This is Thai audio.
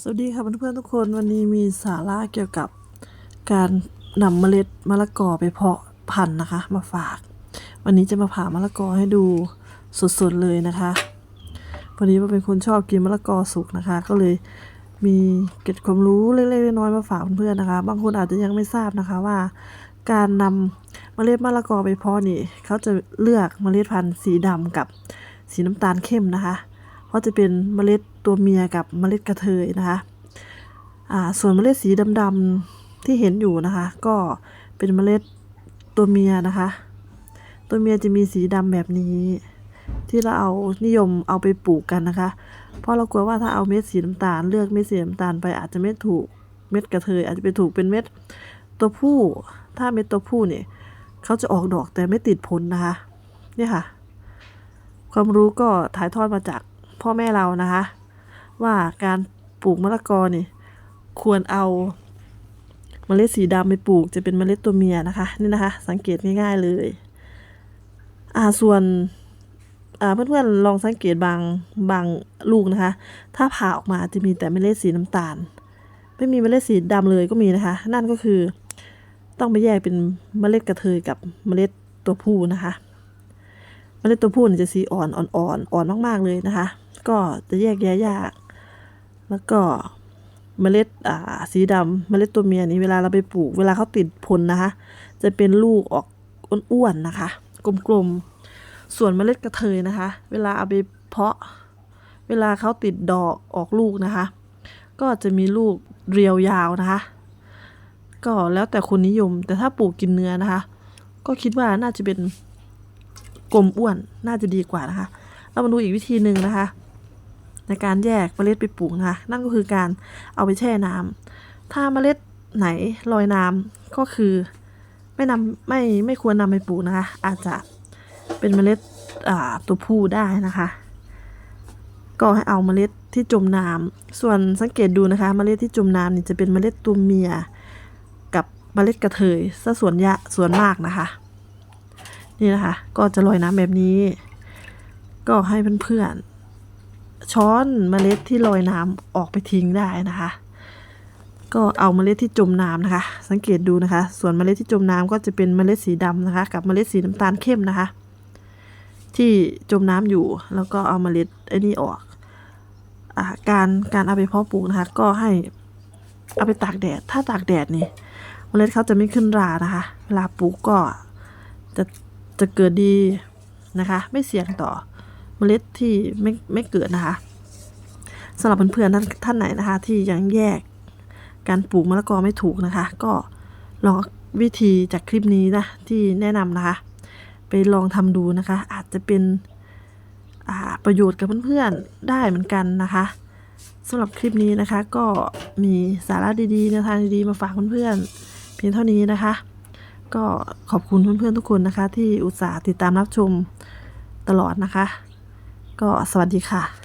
สวัสดีค่ะเพื่อนๆทุกคนวันนี้มีสาระเกี่ยวกับการนำเมล็ดมะละกอไปเพาะพันธุ์นะคะ มาฝาก วันนี้จะมาผ่ามะละกอให้ดูสดๆเลยนะคะพอดีว่าเป็นคนชอบกินมะละกอสุกนะคะ ก็เลยมีเกร็ดความรู้เล็กๆน้อยๆมาฝากเพื่อนๆนะคะ บางคนอาจจะยังไม่ทราบนะคะว่า การนำเมล็ดมะละกอไปเพาะนี่เขาจะเลือกเมล็ดพันธุ์สีดำกับสีน้ำตาลเข้มนะคะ เพราะจะเป็นเมล็ด ตัวเมียกับเมล็ดกระเทยนะคะอ่าส่วนเมล็ดสีดำๆที่เห็นอยู่นะคะ ก็เป็นเมล็ดตัวเมียนะคะ ตัวเมียจะมีสีดำแบบนี้ ที่เราเอานิยมเอาไปปลูกกันนะคะ เพราะเรากลัวว่าถ้าเอาเม็ดสีน้ำตาล เลือกเม็ดสีน้ำตาลไปอาจจะไม่ถูกเม็ดกระเทยอาจจะไปถูกเป็นเม็ดตัวผู้ ถ้าเม็ดตัวผู้เนี่ยเขาจะออกดอกแต่ไม่ติดผลนะคะเนี่ยค่ะ ความรู้ก็ถ่ายทอดมาจากพ่อแม่เรานะคะ ว่าการปลูกมะละกอนี่ควรเอาเมล็ดสีดำไปปลูกจะเป็นเมล็ดตัวเมียนะคะนี่นะคะ สังเกตง่ายๆเลย อ่าส่วนอ่าเพื่อนๆลองสังเกตบางบางลูกนะคะ ถ้าผ่าออกมาจะมีแต่เมล็ดสีน้ำตาล ไม่มีเมล็ดสีดำเลยก็มีนะคะ นั่นก็คือ ต้องไปแยกเป็นเมล็ดกระเทยกับเมล็ดตัวผู้นะคะ เมล็ดตัวผู้เนี่ยจะสีอ่อนอ่อนอ่อนมากๆเลยนะคะ ก็จะแยกแยะยาก แล้วก็เมล็ดอ่าสีดำเมล็ดตัวเมียนี้เวลาเราไปปลูก เวลาเขาติดผลนะคะ จะเป็นลูกออกอ้วนๆนะคะ กลมๆ ส่วนเมล็ดกระเทยนะคะ เวลาเอาไปเพาะ เวลาเขาติดดอกออกลูกนะคะ ก็จะมีลูกเรียวยาวนะคะ ก็แล้วแต่คนนิยม แต่ถ้าปลูกกินเนื้อนะคะ ก็คิดว่าน่าจะเป็นกลมอ้วนน่าจะดีกว่านะคะ เรามาดูอีกวิธีหนึ่งนะคะ ในการแยกเมล็ดไปปลูกนะคะนั่นก็คือการเอาไปแช่น้ำถ้าเมล็ดไหนลอยน้ำก็คือไม่นำไม่ไม่ควรนำไปปลูกนะคะ อาจจะเป็นเมล็ดตัวผู้ได้นะคะ ก็ให้เอาเมล็ดที่จมน้ำส่วนสังเกตดูนะคะ เมล็ดที่จมน้ำนี่จะเป็นเมล็ดตัวเมียกับเมล็ดกระเทยซะส่วนยะส่วนมากนะคะ นี่นะคะ ก็จะลอยน้ำแบบนี้ ก็ให้เพื่อนๆ ช้อนเมล็ดที่ลอยน้ำออกไปทิ้งได้นะคะ ก็เอาเมล็ดที่จมน้ำนะคะ สังเกตดูนะคะ ส่วนเมล็ดที่จมน้ำก็จะเป็นเมล็ดสีดำนะคะ กับเมล็ดสีน้ำตาลเข้มนะคะ ที่จมน้ำอยู่แล้วก็เอาเมล็ดไอ้นี่ออกอาการการเอาไปเพาะปลูกนะคะ ก็ให้เอาไปตากแดด ถ้าตากแดดนี่เมล็ดเขาจะไม่ขึ้นรานะคะ เวลาปลูกก็จะจะเกิดดีนะคะ ไม่เสี่ยงต่อ เมล็ดที่ไม่ไม่เกิดนะคะสำหรับเพื่อนๆท่านท่านไหนนะคะ ที่ยังแยกการปลูกมะละกอไม่ถูกนะคะ ก็ลองวิธีจากคลิปนี้นะที่แนะนำนะคะ ไปลองทำดูนะคะ อาจจะเป็นประโยชน์กับเพื่อนๆได้เหมือนกันนะคะสำหรับคลิปนี้นะคะก็มีสาระดีๆแนวทางดีๆมาฝากเพื่อนๆเพียงเท่านี้นะคะ ก็ขอบคุณเพื่อนๆทุกคนนะคะ ที่อุตส่าห์ติดตามรับชมตลอดนะคะ ก็สวัสดีค่ะ